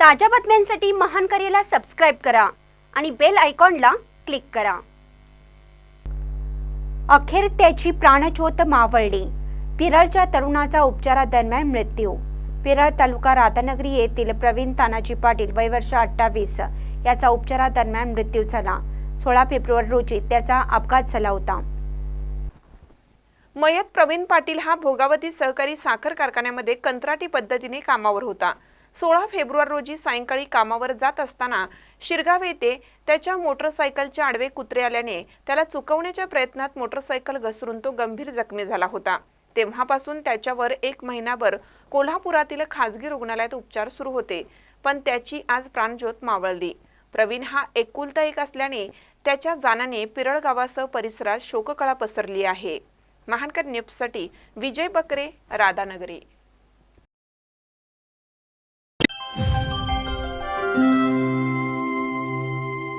ताज्या बातम्यांसाठी महान करेला सबस्क्राईब करा आणि बेल आयकॉनला क्लिक करा. अखेर त्याची प्राणज्योत मावळली. पिरळच्या तरुणाचा उपचारादरम्यान मृत्यू. पिरळ तालुका राधानगरी येथील प्रवीण तानाजी पाटील वय वर्ष अठ्ठावीस याचा उपचारादरम्यान मृत्यू झाला. सोळा फेब्रुवारी रोजी त्याचा अपघात झाला होता. मयत प्रवीण पाटील हा भोगावती सहकारी साखर कारखान्यामध्ये कंत्राटी पद्धतीने कामावर होता. सोळा फेब्रुवारी रोजी सायंकाळी कामावर जात असताना शिरगाव येथे त्याच्या मोटरसायकलचे आडवे कुत्रे आल्याने त्याला चुकवण्याच्या प्रयत्नात मोटरसायकल घसरून तो गंभीर जखमी झाला होता. तेव्हापासून त्याच्यावर एक महिनाभर कोल्हापुरातील खासगी रुग्णालयात उपचार सुरू होते पण त्याची आज प्राणज्योत मावळली. प्रवीण हा एकुलता एक असल्याने त्याच्या जाण्याने पिरळ गावासह परिसरात शोककळा पसरली आहे. महानकर न्यूजसाठी विजय बकरे राधानगरी.